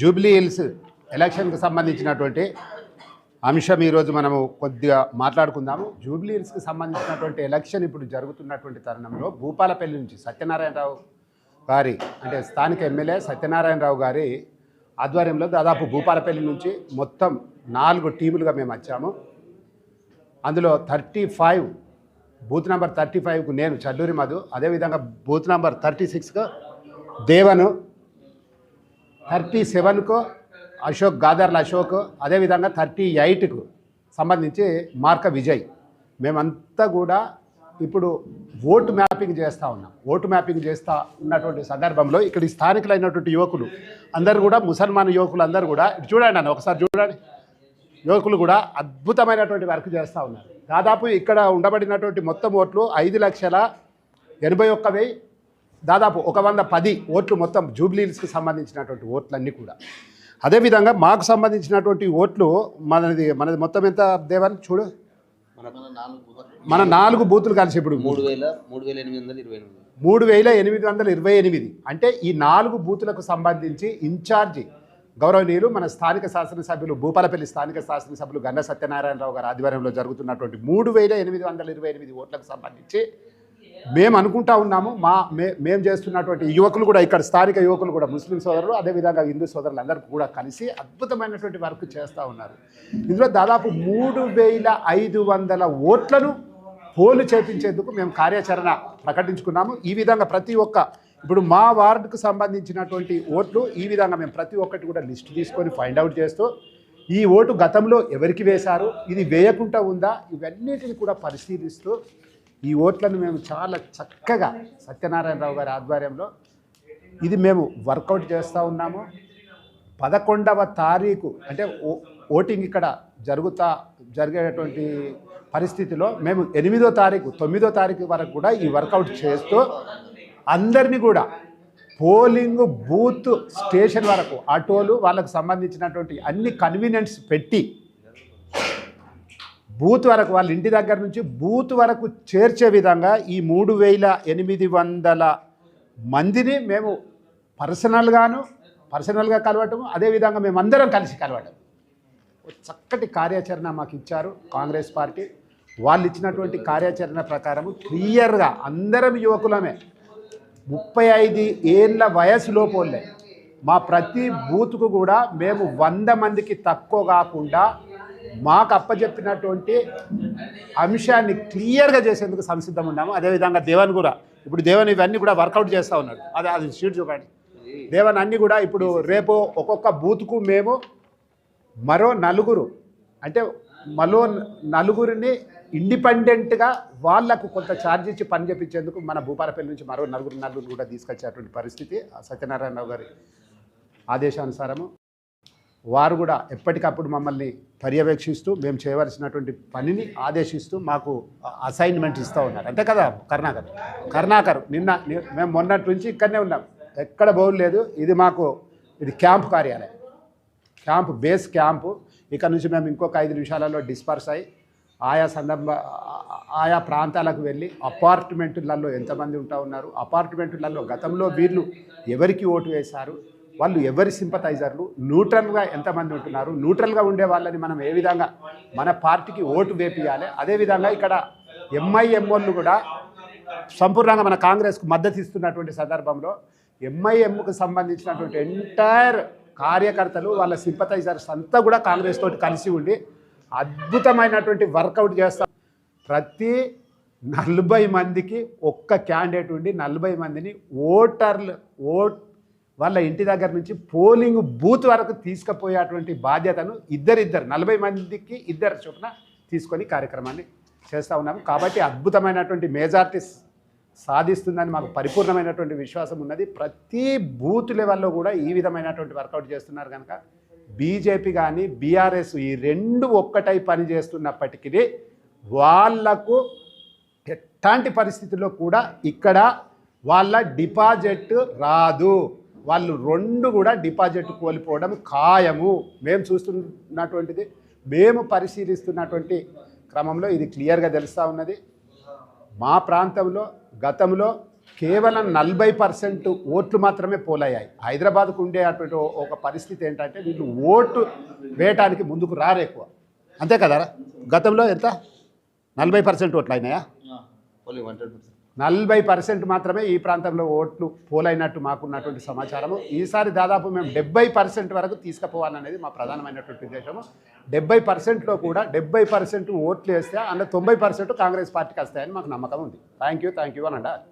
Jubilee hills ఎలక్షన్కి సంబంధించినటువంటి అంశం ఈరోజు మనము కొద్దిగా మాట్లాడుకుందాము. జూబ్లీ హిల్స్కి సంబంధించినటువంటి ఎలక్షన్ ఇప్పుడు జరుగుతున్నటువంటి తరుణంలో భూపాలపల్లి నుంచి సత్యనారాయణరావు గారి అంటే స్థానిక ఎమ్మెల్యే సత్యనారాయణరావు గారి ఆధ్వర్యంలో దాదాపు భూపాలపల్లి నుంచి మొత్తం నాలుగు టీములుగా మేము వచ్చాము. అందులో thirty five booth number thirty ఫైవ్కు నేను చల్లూరి మధు అదేవిధంగా బూత్ నెంబర్ థర్టీ సిక్స్కు దేవను థర్టీ సెవెన్కు అశోక్ గాదర్ల అశోక్ అదేవిధంగా థర్టీ ఎయిట్కు సంబంధించి మార్క విజయ్. మేమంతా కూడా ఇప్పుడు ఓటు మ్యాపింగ్ చేస్తూ ఉన్నాం. ఓటు మ్యాపింగ్ చేస్తూ ఉన్నటువంటి సందర్భంలో ఇక్కడ స్థానికులైనటువంటి యువకులు అందరు కూడా ముసల్మాన్ యువకులు అందరూ కూడా ఇటు చూడండి అన్న ఒకసారి చూడండి. యువకులు కూడా అద్భుతమైనటువంటి వర్క్ చేస్తూ ఉన్నారు. దాదాపు ఇక్కడ ఉండబడినటువంటి మొత్తం ఓట్లు ఐదు లక్షల ఎనభై ఒక్క వెయ్యి దాదాపు ఒక వంద పది ఓట్లు మొత్తం జూబ్లీస్కి సంబంధించినటువంటి ఓట్లన్నీ కూడా. అదేవిధంగా మాకు సంబంధించినటువంటి ఓట్లు మనది మనది మొత్తం ఎంత దేవన్ చూడు? మన నాలుగు బూతులు. మన నాలుగు బూతులు కలిసి ఇప్పుడు మూడు వేల మూడు వేల ఎనిమిది వందల ఇరవై ఎనిమిది. మూడు వేల ఎనిమిది వందల ఇరవై ఎనిమిది. అంటే ఈ నాలుగు బూతులకు సంబంధించి ఇన్ఛార్జి గౌరవనీయులు మన స్థానిక శాసనసభ్యులు భూపాలపల్లి స్థానిక శాసనసభ్యులు గన్న సత్యనారాయణరావు గారి ఆధ్వర్యంలో జరుగుతున్నటువంటి మూడు వేల ఎనిమిది వందల ఇరవై ఎనిమిది ఓట్లకు సంబంధించి మేము అనుకుంటా ఉన్నాము మా మే మేము చేస్తున్నటువంటి యువకులు కూడా ఇక్కడ స్థానిక యువకులు కూడా ముస్లిం సోదరులు అదేవిధంగా హిందూ సోదరులు అందరూ కూడా కలిసి అద్భుతమైనటువంటి వర్క్ చేస్తూ ఉన్నారు. ఇందులో దాదాపు మూడు వేల ఐదు వందల ఓట్లను పోలు చేపించేందుకు మేము కార్యాచరణ ప్రకటించుకున్నాము. ఈ విధంగా ప్రతి ఒక్క ఇప్పుడు మా వార్డుకు సంబంధించినటువంటి ఓట్లు ఈ విధంగా మేము ప్రతి ఒక్కటి కూడా లిస్ట్ తీసుకొని ఫైండ్ అవుట్ చేస్తూ ఈ ఓటు గతంలో ఎవరికి వేశారు ఇది వేయకుండా ఉందా ఇవన్నిటిని కూడా పరిశీలిస్తూ ఈ ఓట్లను మేము చాలా చక్కగా సత్యనారాయణరావు గారి ఆధ్వర్యంలో ఇది మేము వర్కౌట్ చేస్తూ ఉన్నాము. పదకొండవ తారీఖు అంటే ఓ- ఓటింగ్ ఇక్కడ జరుగుతా జరిగేటువంటి పరిస్థితిలో మేము ఎనిమిదో తారీఖు తొమ్మిదో తారీఖు వరకు కూడా ఈ వర్కౌట్ చేస్తూ అందరినీ కూడా పోలింగ్ బూత్ స్టేషన్ వరకు ఆటోలు వాళ్ళకు సంబంధించినటువంటి అన్ని కన్వీనియన్స్ పెట్టి బూత్ వరకు వాళ్ళ ఇంటి దగ్గర నుంచి బూత్ వరకు చేర్చే విధంగా ఈ మూడు వేల ఎనిమిది వందల మందిని మేము పర్సనల్గాను పర్సనల్గా కలవటము అదేవిధంగా మేమందరం కలిసి కలవటం. చక్కటి కార్యాచరణ మాకు ఇచ్చారు కాంగ్రెస్ పార్టీ. వాళ్ళు ఇచ్చినటువంటి కార్యాచరణ ప్రకారం క్లియర్గా అందరం యువకులమే ముప్పై ఐదు ఏళ్ళ వయసులోపోలే మా ప్రతి బూత్కు కూడా మేము వంద మందికి తక్కువ కాకుండా మాకు అప్పచెప్పినటువంటి అంశాన్ని క్లియర్గా చేసేందుకు సంసిద్ధం ఉన్నాము. అదేవిధంగా దేవన్ కూడా ఇప్పుడు దేవన్ ఇవన్నీ కూడా వర్కౌట్ చేస్తూ ఉన్నాడు. అది అది షీట్ చూడండి దేవన్ అన్నీ కూడా ఇప్పుడు రేపు ఒక్కొక్క బూత్కు మేము మరో నలుగురు అంటే మరో నలుగురిని ఇండిపెండెంట్గా వాళ్ళకు కొంత ఛార్జ్ ఇచ్చి పని చేపించేందుకు మన భూపాలపల్లి నుంచి మరో నలుగురు నలుగురు కూడా తీసుకొచ్చేటువంటి పరిస్థితి. ఆ సత్యనారాయణరావు గారి ఆదేశానుసారము వారు కూడా ఎప్పటికప్పుడు మమ్మల్ని పర్యవేక్షిస్తూ మేము చేయవలసినటువంటి పనిని ఆదేశిస్తూ మాకు అసైన్మెంట్ ఇస్తూ ఉన్నారు. అంతే కదా కరుణాకర్? కరుణాకర్ నిన్న మేము మొన్నటి నుంచి ఇక్కడనే ఉన్నాం. ఎక్కడ పోలేదు ఇది మాకు ఇది క్యాంప్ కార్యాలయం. Camp base camp. ఇక్కడ నుంచి మేము ఇంకొక ఐదు నిమిషాలలో డిస్పర్స్ అయ్యి ఆయా సందర్భ ఆయా ప్రాంతాలకు వెళ్ళి అపార్ట్మెంట్లలో ఎంతమంది ఉంటా ఉన్నారు అపార్ట్మెంట్లలో గతంలో వీళ్ళు ఎవరికి ఓటు వేశారు వాళ్ళు ఎవరి సింపతైజర్లు న్యూట్రల్గా ఎంతమంది ఉంటున్నారు? న్యూట్రల్గా ఉండే వాళ్ళని మనం ఏ విధంగా మన పార్టీకి ఓటు వేపియాలి అదేవిధంగా ఇక్కడ ఎంఐఎంఓళ్ళు కూడా సంపూర్ణంగా మన కాంగ్రెస్కు మద్దతు ఇస్తున్నటువంటి సందర్భంలో ఎంఐఎంకు సంబంధించినటువంటి ఎంటైర్ కార్యకర్తలు వాళ్ళ సింపతైజర్స్ అంతా కూడా కాంగ్రెస్ తోటి కలిసి ఉండి అద్భుతమైనటువంటి వర్కౌట్ చేస్తారు ప్రతి నలభై మందికి ఒక్క క్యాండిడేట్ ఉండి నలభై మందిని ఓటర్లు ఓట్ వాళ్ళ ఇంటి దగ్గర నుంచి పోలింగ్ బూత్ వరకు తీసుకుపోయేటువంటి బాధ్యతను ఇద్దరిద్దరు నలభై మందికి ఇద్దరు చొప్పున తీసుకొని కార్యక్రమాన్ని చేస్తూ ఉన్నాము. కాబట్టి అద్భుతమైనటువంటి మెజార్టీ సాధిస్తుందని మాకు పరిపూర్ణమైనటువంటి విశ్వాసం ఉన్నది. ప్రతి బూత్ లెవెల్లో కూడా ఈ విధమైనటువంటి వర్కౌట్ చేస్తున్నారు కనుక బీజేపీ కానీ బీఆర్ఎస్ ఈ రెండు ఒక్కటై పని చేస్తున్నప్పటికీ వాళ్ళకు ఎట్లాంటి పరిస్థితుల్లో కూడా ఇక్కడ వాళ్ళ డిపాజిట్ రాదు. వాళ్ళు రెండు కూడా డిపాజిట్ కోల్పోవడం ఖాయము. మేము చూస్తున్నటువంటిది మేము పరిశీలిస్తున్నటువంటి క్రమంలో ఇది క్లియర్గా తెలుస్తూ ఉన్నది. మా ప్రాంతంలో గతంలో కేవలం నలభై పర్సెంట్ ఓట్లు మాత్రమే పోలయ్యాయి. హైదరాబాద్కు ఉండే అటువంటి ఒక పరిస్థితి ఏంటంటే వీళ్ళు ఓటు వేయటానికి ముందుకు రారు ఎక్కువ. అంతే కదా? గతంలో ఎంత? నలభై పర్సెంట్ ఓట్లు అయినాయా? Only hundred percent. నలభై పర్సెంట్ మాత్రమే ఈ ప్రాంతంలో ఓట్లు పోలైనట్టు మాకున్నటువంటి సమాచారము. ఈసారి దాదాపు మేము డెబ్బై పర్సెంట్ వరకు తీసుకుపోవాలనేది మా ప్రధానమైనటువంటి ఉద్దేశము. డెబ్బై పర్సెంట్లో కూడా డెబ్బై పర్సెంట్ ఓట్లు వేస్తే అందులో తొంభై పర్సెంట్ కాంగ్రెస్ పార్టీకి వస్తాయని మాకు నమ్మకం ఉంది. థ్యాంక్ యూ థ్యాంక్ యూ అని అంటారు